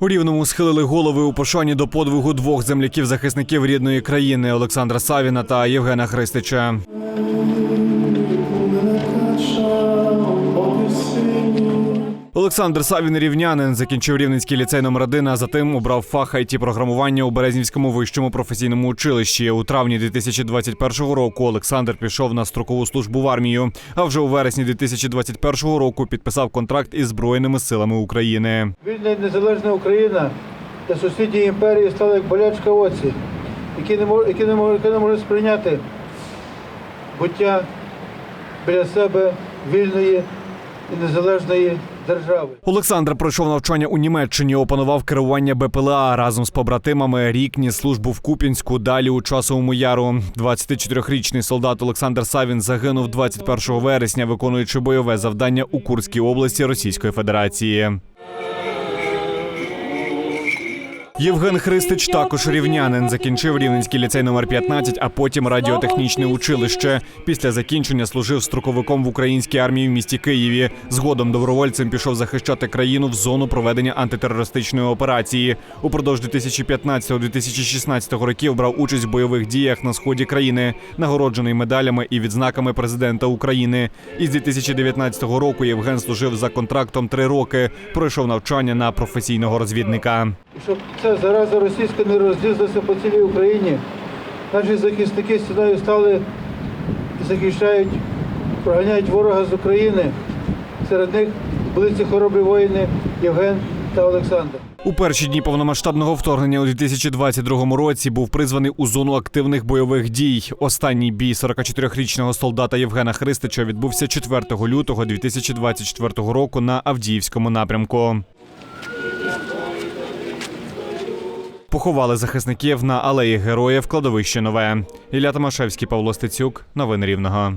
У рівному схилили голови у пошані до подвигу двох земляків-захисників рідної країни Олександра Савіна та Євгена Христича. Олександр Савін рівнянин закінчив рівненський ліцей номер 1 а затим обрав фах it програмування у Березнівському вищому професійному училищі. У травні 2021 року Олександр пішов на строкову службу в армію. А вже у вересні 2021 року підписав контракт із збройними силами України. Вільна і незалежна Україна та сусідні імперії стали як болячка оці, які не мож, які не мож, які не можуть сприйняти буття біля себе вільної і незалежної держави. Олександр пройшов навчання у Німеччині, опанував керування БПЛА разом з побратимами. Рік ніс службу в Куп'янську, далі у часовому яру. 24-річний солдат Олександр Савін загинув 21 вересня, виконуючи бойове завдання у Курській області Російської Федерації. Євген Христич також рівнянин. Закінчив рівненський ліцей номер 15, а потім радіотехнічне училище. Після закінчення служив строковиком в українській армії в місті Києві. Згодом добровольцем пішов захищати країну в зону проведення антитерористичної операції. Упродовж 2015-2016 років брав участь в бойових діях на сході країни, нагороджений медалями і відзнаками президента України. Із 2019 року Євген служив за контрактом три роки. Пройшов навчання на професійного розвідника. Щоб ця зараза російська не розлізлася по цілій Україні, наші захисники стіною стали і захищають, проганяють ворога з України. Серед них були ці хоробрі воїни Євген та Олександр. У перші дні повномасштабного вторгнення у 2022 році був призваний у зону активних бойових дій. Останній бій 44-річного солдата Євгена Христича відбувся 4 лютого 2024 року на Авдіївському напрямку. Поховали захисників на алеї Героїв кладовище Нове. Ілля Томашевський, Павло Стецюк. Новини Рівного.